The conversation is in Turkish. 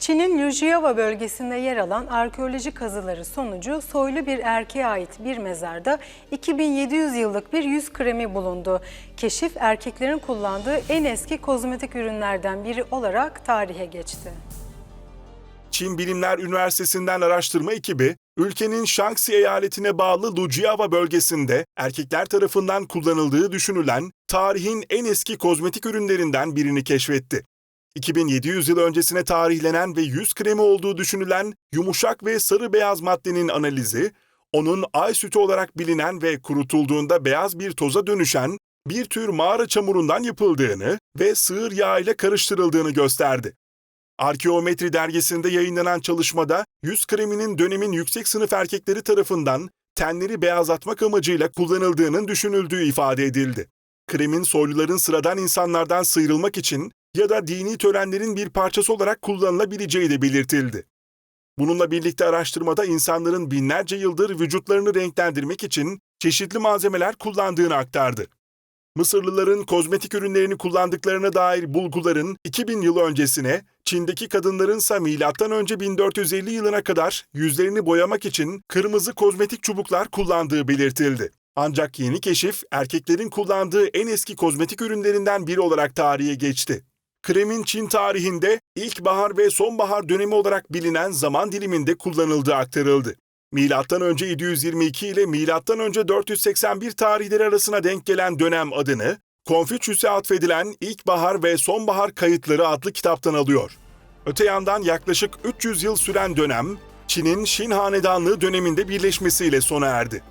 Çin'in Liujiava bölgesinde yer alan arkeoloji kazıları sonucu soylu bir erkeğe ait bir mezarda 2700 yıllık bir yüz kremi bulundu. Keşif erkeklerin kullandığı en eski kozmetik ürünlerden biri olarak tarihe geçti. Çin Bilimler Üniversitesi'nden araştırma ekibi, ülkenin Shaanxi eyaletine bağlı Liujiava bölgesinde erkekler tarafından kullanıldığı düşünülen tarihin en eski kozmetik ürünlerinden birini keşfetti. 2700 yıl öncesine tarihlenen ve yüz kremi olduğu düşünülen yumuşak ve sarı beyaz maddenin analizi, onun ay sütü olarak bilinen ve kurutulduğunda beyaz bir toza dönüşen bir tür mağara çamurundan yapıldığını ve sığır yağı ile karıştırıldığını gösterdi. Arkeometri dergisinde yayınlanan çalışmada yüz kreminin dönemin yüksek sınıf erkekleri tarafından tenleri beyazlatmak amacıyla kullanıldığının düşünüldüğü ifade edildi. Kremin soyluların sıradan insanlardan sıyrılmak için ya da dini törenlerin bir parçası olarak kullanılabileceği de belirtildi. Bununla birlikte araştırmada insanların binlerce yıldır vücutlarını renklendirmek için çeşitli malzemeler kullandığını aktardı. Mısırlıların kozmetik ürünlerini kullandıklarına dair bulguların 2000 yıl öncesine, Çin'deki kadınlarınsa M.Ö. 1450 yılına kadar yüzlerini boyamak için kırmızı kozmetik çubuklar kullandığı belirtildi. Ancak yeni keşif erkeklerin kullandığı en eski kozmetik ürünlerinden biri olarak tarihe geçti. Kremin Çin tarihinde ilkbahar ve sonbahar dönemi olarak bilinen zaman diliminde kullanıldığı aktarıldı. Milattan önce 722 ile milattan önce 481 tarihleri arasına denk gelen dönem adını Konfüçyüs'e atfedilen İlkbahar ve Sonbahar Kayıtları adlı kitaptan alıyor. Öte yandan yaklaşık 300 yıl süren dönem Çin'in Şin Hanedanlığı döneminde birleşmesiyle sona erdi.